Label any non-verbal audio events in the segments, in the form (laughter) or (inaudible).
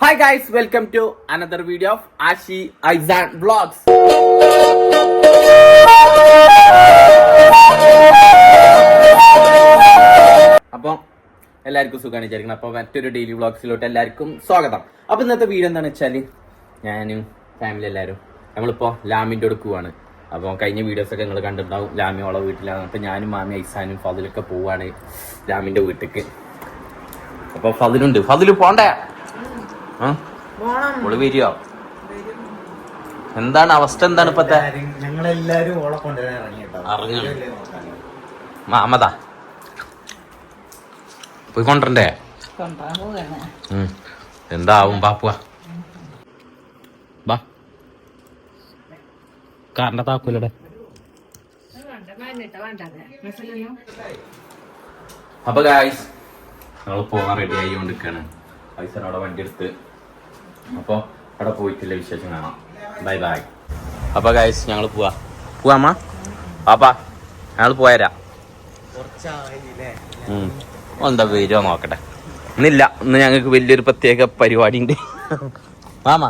Hi guys welcome to another video of Ashi Aisan vlogs അപ്പൊ എല്ലാവർക്കും സുഖമാണ് വിചാരിക്കണം അപ്പൊ മറ്റൊരു ഡെയിലി വ്ളോഗ്സിലോട്ട് എല്ലാവർക്കും സ്വാഗതം. അപ്പൊ ഇന്നത്തെ വീഡിയോ എന്താണെന്ന് വെച്ചാൽ ഞാനും ഫാമിലി എല്ലാവരും നമ്മളിപ്പോ ലാമിന്റെ അടുക്ക് പോവാണ്. അപ്പോൾ കഴിഞ്ഞ വീഡിയോസ് ഒക്കെ നിങ്ങൾ കണ്ടിട്ടുണ്ടാവും. ലാമി വീട്ടിലാണ്. അപ്പൊ ഞാനും മാമി ഐസാനും ഫതിലൊക്കെ പോവാണ് ലാമിന്റെ വീട്ടിലേക്ക് അപ്പൊ ഫതിലുണ്ട്. ഫതിൽ പോണ്ടേ? ഓൾ വരിക എന്താണ് അവസ്ഥ? എന്താണ് ഇപ്പത്തെ? ഞങ്ങളെല്ലാരും ഓളെ കൊണ്ടുവരാൻ ഇറങ്ങി. മാമതാ. പോയി കൊണ്ടേ. എന്താവും? പാപ്പുക ബാ. കാറിന്റെ താക്കൂലടെ. അപ്പൊ ഗായ്സ് നമ്മൾ പോകാൻ റെഡി ആയിക്കൊണ്ടിരിക്കാണ്. പൈസ അവിടെ വണ്ടി എടുത്ത് അപ്പൊ അവിടെ പോയിട്ടില്ല വിശേഷം കാണാം. ബൈ ബൈ അപ്പൊ ഗൈസ് ഞങ്ങൾ പോവാ. പോവാമ്മ പാപ്പാ ഞങ്ങൾ പോയരാ. എന്താ വരുമോ നോക്കട്ടെ. ഇന്നില്ല. ഇന്ന് ഞങ്ങൾക്ക് വലിയൊരു പ്രത്യേക പരിപാടി ഉണ്ട് മാമ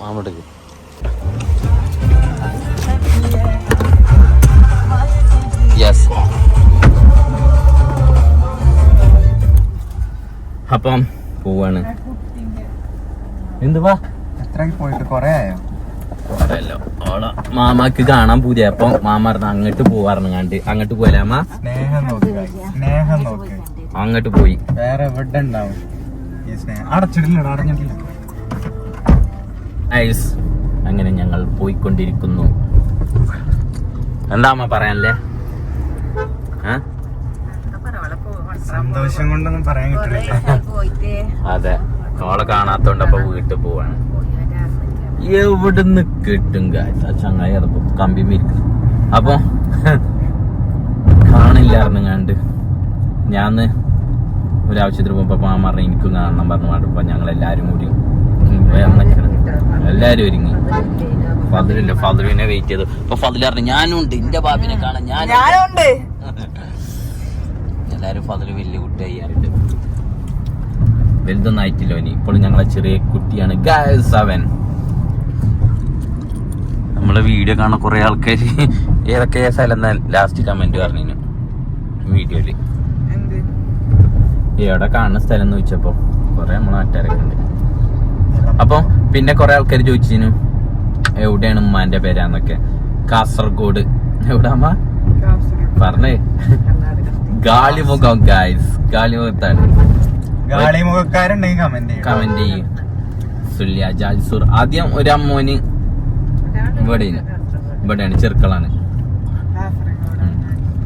മാമടുക്ക് യെസ് അപ്പം പോവാണ്. എന്തുവാ? പോയിട്ട്? കൊറേ ആയോ? ഓളെ മാമാക്ക് കാണാൻ പുതിയ അപ്പം മാമ അങ്ങോട്ട് പോവാറുണ്ട് കണ്ട് അങ്ങോട്ട് നോക്ക് അങ്ങോട്ട് പോയി. വേറെ എവിടെ ഉണ്ടാവും അങ്ങനെ ഞങ്ങൾ പോയിക്കൊണ്ടിരിക്കുന്നു. എന്താ അമ്മ പറയാനല്ലേ? ആ? സന്തോഷം കൊണ്ടൊന്നും പറയാൻ കിട്ടില്ല അതെ. ഓളെ കാണാത്തോണ്ട് അപ്പൊ വീട്ടിൽ പോവാണ്. എവിടുന്ന് കിട്ടും ചങ്ങായി അതപ്പോ കമ്പി ഇരിക്കുന്നു അപ്പൊ കാണില്ലായിരുന്നു കണ്ട് ഞാൻ ഒരു ആവശ്യത്തിന് പോകുമ്പോ മാമ പറഞ്ഞു എനിക്കും കാണണം പറഞ്ഞു പാടുമ്പോ ഞങ്ങൾ എല്ലാരും കൂടി. എല്ലാരും ഒരുങ്ങി. ഫതിലില്ല ഫതിലിനെ വെയിറ്റ് ചെയ്തു. അപ്പൊ ഫതിൽ പറഞ്ഞു ഞാനും ഉണ്ട് എന്റെ ബാബിനെ കാണാൻ ഞാൻ ഞാനുണ്ട്. എല്ലാരും ഫാദർ വലിയ കുട്ടിയായി ആയിട്ട് വലുതൊന്നും ആയിട്ടില്ല ഇനി. ഇപ്പോൾ ഞങ്ങളെ ചെറിയ കുട്ടിയാണ്. അവൻ. നമ്മളെ വീഡിയോ കാണാൻ കുറെ ആൾക്കാർ (laughs) ഏതൊക്കെ സ്ഥലം ലാസ്റ്റ് കമന്റ് പറഞ്ഞു വീഡിയോയിൽ. എവിടെ കാണുന്ന സ്ഥലം എന്ന് ചോദിച്ചപ്പോ കുറെ നമ്മളെ മറ്റാരൊക്കെ ഉണ്ട്. അപ്പൊ പിന്നെ കുറെ ആൾക്കാർ ചോദിച്ചിരുന്നു എവിടെയാണ് ഉമ്മാന്റെ പേരാന്നൊക്കെ. കാസർഗോഡ്. എവിടെ അമ്മ കാസർഗോഡ്. പറഞ്ഞേ. ഗാളിമുഖം ഗായ്സ് ഗാളിമുഖത്താണ്. കമന്റ് കമന്റ് ചെയ്യും. സുല്യ ജാൽസൂർ. ആദ്യം ഒരു അമ്മോന് ഇവിടെയാണ്. ഇവിടെയാണ് ചെറുക്കളാണ്.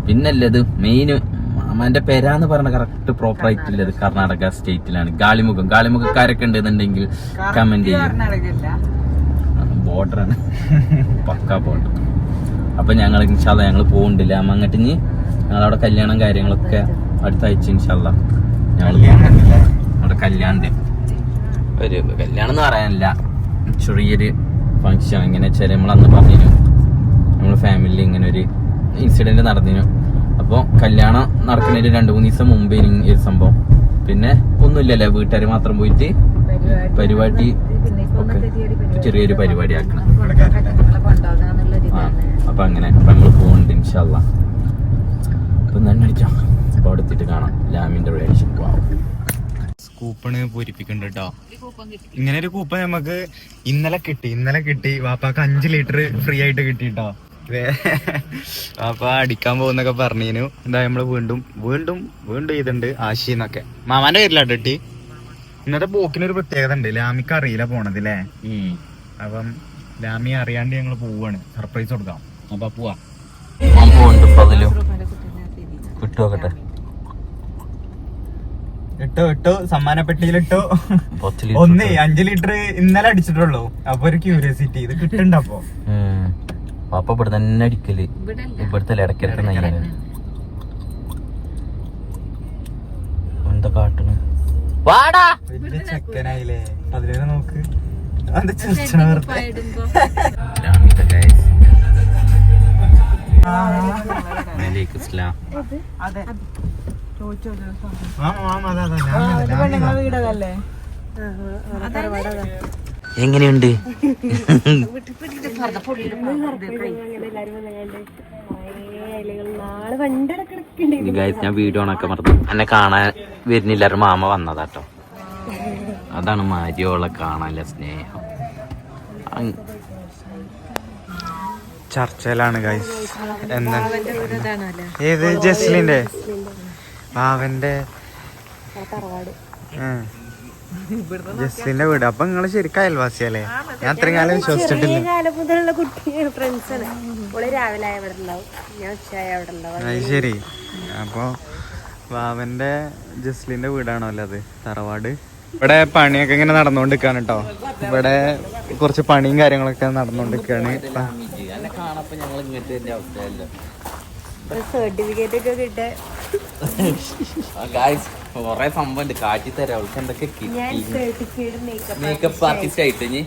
പിന്നല്ലത് മെയിൻ അമ്മന്റെ പേരാന്ന് പറഞ്ഞ കറക്റ്റ് പ്രോപ്പർ ആയിട്ടുള്ളത് കർണാടക സ്റ്റേറ്റിലാണ്. ഗാളിമുഖം. ഗാളിമുഖക്കാരൊക്കെ ഉണ്ടെന്നുണ്ടെങ്കിൽ കമന്റ് ചെയ്യും. ബോർഡറാണ് പക്ക ബോർഡർ അപ്പൊ ഞങ്ങൾ ഇൻഷാല്ല ഞങ്ങൾ പോകണ്ടില്ല അമ്മ അങ്ങോട്ട് ഞങ്ങളവിടെ കല്യാണം കാര്യങ്ങളൊക്കെ അടുത്ത ആഴ്ച ഇൻഷാല്ല? അവിടെ കല്യാണം ഒരു കല്യാണം എന്ന് പറയാനില്ല. ചെറിയൊരു ഫങ്ഷൻ ഇങ്ങനെ വെച്ചാൽ നമ്മൾ അന്ന് പറഞ്ഞു നമ്മൾ ഫാമിലി ഇങ്ങനെ ഒരു ഇൻസിഡന്റ് നടന്നിനു. അപ്പോൾ കല്യാണം നടക്കുന്നതിന് രണ്ട് മൂന്ന് ദിവസം മുമ്പേ ഈ ഒരു സംഭവം. പിന്നെ ഒന്നുമില്ലല്ലേ? വീട്ടുകാർ മാത്രം പോയിട്ട് പരിപാടി ചെറിയൊരു പരിപാടി ആക്കണം. അപ്പൊ അങ്ങനെ. അപ്പൊ നമ്മൾ പോകുന്നുണ്ട് ഇൻഷല്ല അപ്പൊ തന്നെ അടിക്കാം അപ്പൊ അവിടെ എത്തിയിട്ട് കാണാം. ലാമിന്റെ റിയാക്ഷൻ കൂപ്പണ് പൂരിപ്പിക്കുന്നുണ്ട് കേട്ടോ. ഇങ്ങനെ ഒരു കൂപ്പൺ നമുക്ക് ഇന്നലെ കിട്ടി. ഇന്നലെ കിട്ടി. വാപ്പാക്ക് അഞ്ച് ലിറ്റർ ഫ്രീ ആയിട്ട് കിട്ടി കേട്ടോ. വാപ്പ അടിക്കാൻ പോകുന്നൊക്കെ പറഞ്ഞിനു. എന്താ നമ്മൾ വീണ്ടും വീണ്ടും വീണ്ടും ചെയ്തിണ്ട് ആശിന്നൊക്കെ മാമാന്റെ പേരിലാട്ടോ കിട്ടി. ഇന്നത്തെ പോക്കിനൊരു പ്രത്യേകത ഉണ്ട്. ലാമിക്ക് അറിയില്ല പോണത് അല്ലേ അപ്പം ലാമി അറിയാണ്ട് ഞങ്ങൾ പോവാണ്. സർപ്രൈസ് കൊടുക്കാം. അപ്പൊ പോവാ. ഇപ്പൊ അതിലും വിട്ടുനോക്കട്ടെ ഇട്ടു ഇട്ടു ഇട്ടോ. പത്ത് ലിറ്റർ ഒന്ന് അഞ്ച് ലിറ്റർ ഇന്നലെ അടിച്ചിട്ടുള്ളൂ. അപ്പൊ ഒരു ക്യൂരിയോസിറ്റി ഇത് കിട്ടുന്നുണ്ട് അപ്പൊ. ഉം. പാപ്പ ഇവിടെ തന്നെ അടിക്കൽ. ഇവിടുത്തെ ഇടക്കിടക്ക് നയ്യാണ് എന്താ കാട്ടണ്? വാടാ! വലിയ ചെക്കനായില്ലേ. അതിലേ നോക്ക്. അത് വെറുതെ. വാലേക്കും സ്ലാം എങ്ങനെയുണ്ട്? ഗൈസ് ഞാൻ വീഡിയോ ഓണൊക്കെ മറന്നു. എന്നെ കാണാൻ വരുന്നില്ല ഒരു മാമ വന്നതാട്ടോ അതാണ് മാരിയോളെ കാണാനുള്ള സ്നേഹം. ചർച്ചയിലാണ് ഗൈസ് എന്താ? ഏത്? ജസ്ലിന്റെ? ബാവന്റെ. ജസ്ലിന്റെ വീട്. അപ്പൊ നിങ്ങൾ ശരിക്കും അയൽവാസിയല്ലേ ഞാൻ അത്രയും കാലം വിശ്വസിച്ചിട്ടില്ല. ശരി. അപ്പൊ ബാവന്റെ ജസ്ലിന്റെ വീടാണോ അല്ലേ അത്? തറവാട്. ഇവിടെ പണിയൊക്കെ ഇങ്ങനെ നടന്നുകൊണ്ടിരിക്കാണ് കേട്ടോ ഇവിടെ കുറച്ച് പണിയും കാര്യങ്ങളൊക്കെ നടന്നുകൊണ്ടിരിക്കാണ് എന്നെ ഞങ്ങൾ ഞങ്ങൾ ഇങ്ങനത്തെ അവസ്ഥയല്ലോ. സർട്ടിഫിക്കറ്റ് ഒക്കെ കിട്ടെ. കൊറേ സംഭവം ഉണ്ട് കാട്ടി തരാം. അവൾക്ക് എന്തൊക്കെ മേക്കപ്പ് മേക്കപ്പ് ആർട്ടിസ്റ്റ് ആയിട്ട്. ഇനി?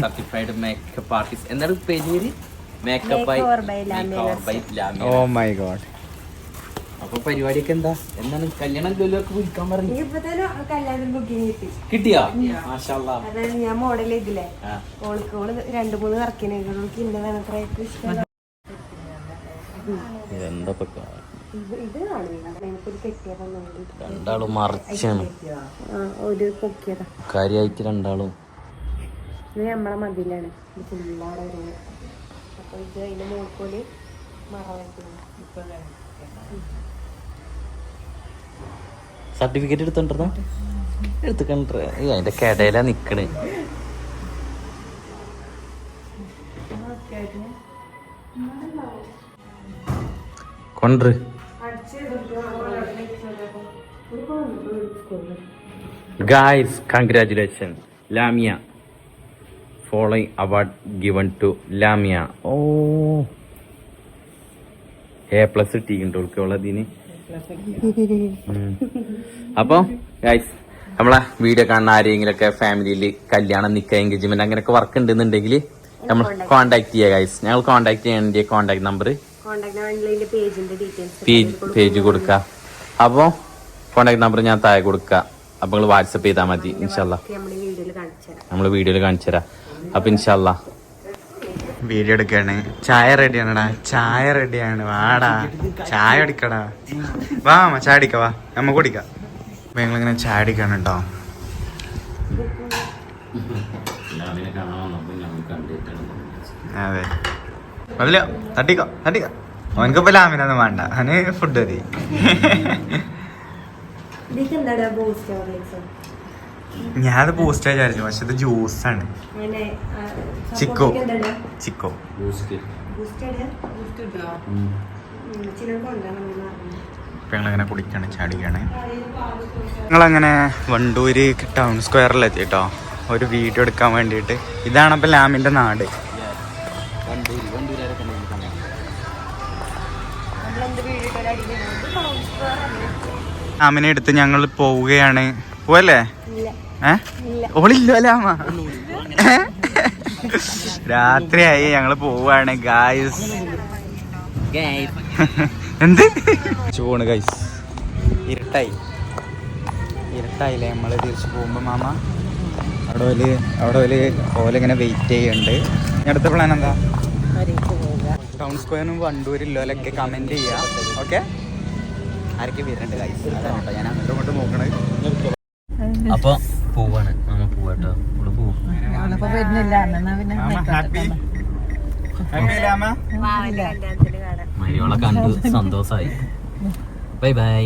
സർട്ടിഫൈഡ് മേക്കപ്പ് ആർട്ടിസ്റ്റ് എന്താണ് പേര്? Makeup by by oh my god അപ്പൊ പരിപാടിയൊക്കെ എന്താ? എന്താണ്? കല്യാണം ജോലിയൊക്കെ വിളിക്കാൻ പറഞ്ഞു. ഇപ്പൊ കല്യാണം ബുക്കിംഗ് കിട്ടി. കിട്ടിയാ? മാഷാല്ലാ. അതായത് ഞാൻ മോഡൽ ചെയ്തില്ലേ ആ. ഓൾക്ക് ഓൾ രണ്ടു മൂന്ന് വർക്കിന് ഓൾക്ക് ഇന്നതാണ് അത്ര ഇഷ്ടം ഇതെന്താ ഇപ്പൊ രണ്ടാളും മറിച്ചാണ്. ഒരു പൊക്കിയതാ. കാര്യമായിട്ട് രണ്ടാളും. ഇത് നമ്മളെ മതിലാണ്. ഇത് ഫുള്ളാടെ അപ്പൊ ഇത് അതിന്റെ മോൾക്കോൽ മറ വയ്ക്കുന്നു സർട്ടിഫിക്കറ്റ് എടുത്തോണ്ടിരുന്നോ? എടുത്തുക്കണ്ട അതിന്റെ കടയിലാ നിക്കണ്. കൊണ്ടു guys congratulation Lamia following award given to Lamia oh A plus കിട്ടിയിട്ടുണ്ട് അപ്പോൾ ഗൈസ് നമ്മളെ വീഡിയോ കാണുന്ന ആരെങ്കിലൊക്കെ ഫാമിലിയിൽ കല്യാണം നിക്ക എൻഗേജ്മെന്റ് അങ്ങനെയൊക്കെ വർക്ക് ഉണ്ടെന്നുണ്ടെങ്കിൽ നമ്മൾ കോൺടാക്ട് ചെയ്യുക ഗൈസ് ഞങ്ങൾ കോൺടാക്ട് ചെയ്യേണ്ട കോൺടാക്ട് നമ്പർ പേജ് കൊടുക്കുക അപ്പോൾ കോൺടാക്ട് നമ്പർ ഞാൻ താഴെ കൊടുക്കുക അപ്പോൾ നിങ്ങൾ വാട്സപ്പ് ചെയ്താൽ മതി ഇൻഷാല്ല നമ്മൾ വീഡിയോയിൽ കാണിച്ചു തരാം. അപ്പോൾ ഇൻഷാല്ല വീഡിയോ എടുക്കാണ്. ചായ റെഡിയാണടാ ചായ റെഡിയാണ് വാടാ. ചായ അടിക്കടാ വാ അമ്മ ചായ അടിക്ക വാ. നമ്മ കുടിക്കാം. അപ്പൊ ചായ അടിക്കാണ് കേട്ടോ അതെ. അല്ല തട്ടിക്കോ തട്ടിക്കോ. ഇപ്പൊ ലാമിനൊന്നും വേണ്ട. അവന് ഫുഡ് മതി. ഞാനത് ബൂസ്റ്റ് വിചാരിച്ചു പക്ഷെ ഇത് ജ്യൂസ് ആണ്. ചിക്കോ. ചിക്കോ. പെങ്ങളങ്ങനെ ഞങ്ങളിങ്ങനെ കുടിക്കാണ് ചാടിക്കാണ്. ഞങ്ങളങ്ങനെ വണ്ടൂര് ടൗൺ സ്ക്വയറിലെത്തി കേട്ടോ ഒരു വീഡിയോ എടുക്കാൻ വേണ്ടിയിട്ട്. ഇതാണ് അപ്പൊ ലാമിന്റെ നാട്. ലാമിനെ എടുത്ത് ഞങ്ങൾ പോവുകയാണ്. പോവല്ലേ? ഇല്ല. ഏ? ഇല്ല. ഓളില്ലോ ലാമ ഏ? രാത്രിയായി ഞങ്ങൾ പോവാണ് ഗായ്സ് എന്ത്? പോണ് ഗൈസ് ഇരുട്ടായി. ഇരുട്ടായില്ലേ? നമ്മൾ തിരിച്ചു പോകുമ്പോ മാമ അവിടെ ഒരു അവിടെ ഒരു ഓലിങ്ങനെ വെയിറ്റ് ചെയ്യുന്നുണ്ട് ഇനി അടുത്ത പ്ലാൻ എന്താ? ടൗൺ സ്ക്വയറിനും വണ്ടൂരില്ലോലൊക്കെ കമന്റ് ചെയ്യാ. ഓക്കെ ആരൊക്കെ വരുന്നുണ്ട് ഗൈസ് അതാണ് ഞാൻ അങ്ങോട്ടും ഇങ്ങോട്ടും നോക്കണത് അപ്പൊ പോവാണ്. നമ്മ പോവാട്ടോ. ഇവിടെ പോവും. മരിയോളെ കണ്ടു. സന്തോഷായി. Bye bye.